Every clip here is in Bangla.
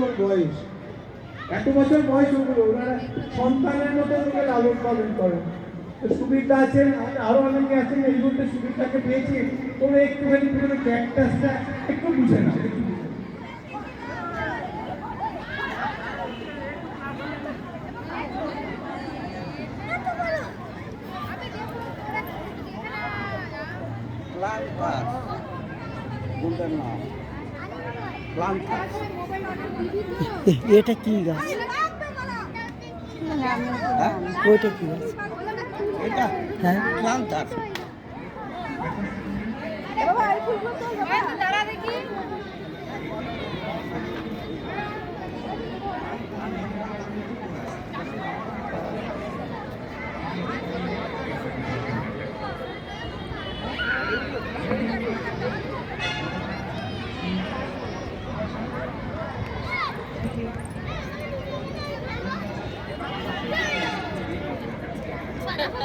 বছর বয়স। এত বছর বয়স ওগুলো, ওনারা সন্তানের মতো ওগুলো লালন পালন করেন। সুবিধা আছেন, আর- অনেকে আছেন, এই মুহূর্তে সুবিধাকে পেয়েছি। তোমরা একটুখানি পুরো ক্যাকটাসটা একটু বুঝে না নাম প্লান্টার এটা কি গাছ? হ্যাঁ? ওইটা কি গাছ? এটা হ্যাঁ?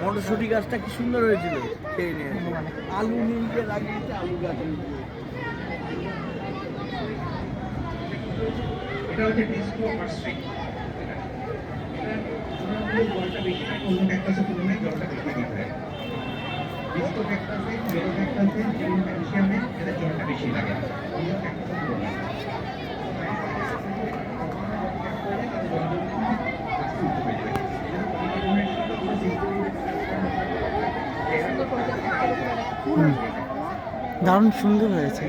মটরশুটি গাছটা কি সুন্দর হয়েছিল আলু নিয়ে লাগিয়েছে আলু গাছ এটা হচ্ছে ডিসকো নার্সারি জলটা বেশি থাকে অন্য ক্যাকটাসের তুলনায় জলটা বেশি থাকে এখানে। ক্যাকটাসে মেরো ক্যাকটাসে যেমন ম্যাগনেসিয়ামে এদের জলটা বেশি লাগে। অন্য ক্যাকটাসের তুলনায়। দারুণ সুন্দর হয়েছে।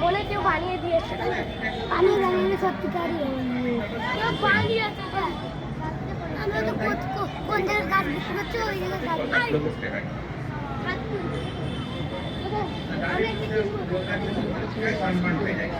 মনে কেউ বানিয়ে দিয়েছে। আমি বানিয়ে সত্যিকারই কেউ বানিয়েছে আমরা তো কোন- জায়গায় গাছ বিক্রি করছি ওই জায়গায় গাছ আই, আমি কি কিনবো? সানবার্ন হয়ে যায়